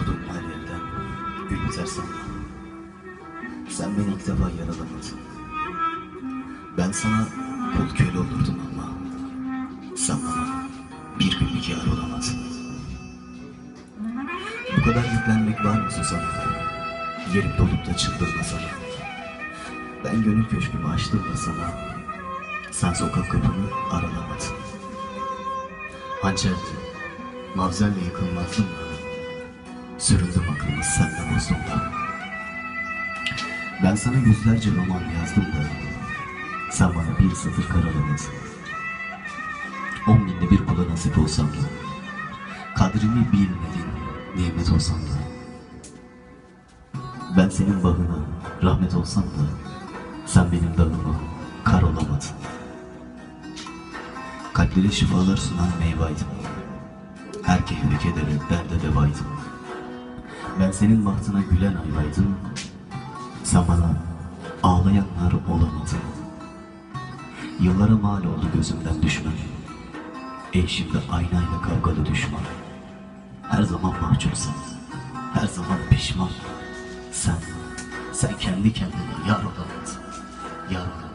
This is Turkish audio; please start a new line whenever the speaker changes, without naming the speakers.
Vurdun her yerden. Gül biter sanma Sen beni ilk defa yaralamadın Ben sana kul köle olurdum ama Sen bana bir günlük yar olamadın Bu kadar yüklenmek var mı Suzan'a? Yerim dolup da çıldırma sana Ben gönül köşkümü açtım da sana. Sen sokak kapımı aralamadın. Hançerdi Mavzelle yıkılmazdım da Süründüm aklımı senden bozdum da. Ben sana yüzlerce roman yazdım da. Sen bana bir sıfır karalamadın On binde bir kula nasip olsam da. Kadrini bilmedin nimet olsam da. Ben senin bağına rahmet olsam da. Sen benim dağıma kar olamadın. Kalplere şifalar sunan meyvaydım. Her kedere derde devaydım Ben senin bahtına gülen ayvaydım Sen bana ağlayanlar olamadın. Yıllara mal oldu gözümden düşmen Ey şimdi aynayla kavgalı düşman. Her zaman mahcupsun. Her zaman pişman. Sen, sen kendi kendine yar olamadın Yar olamadın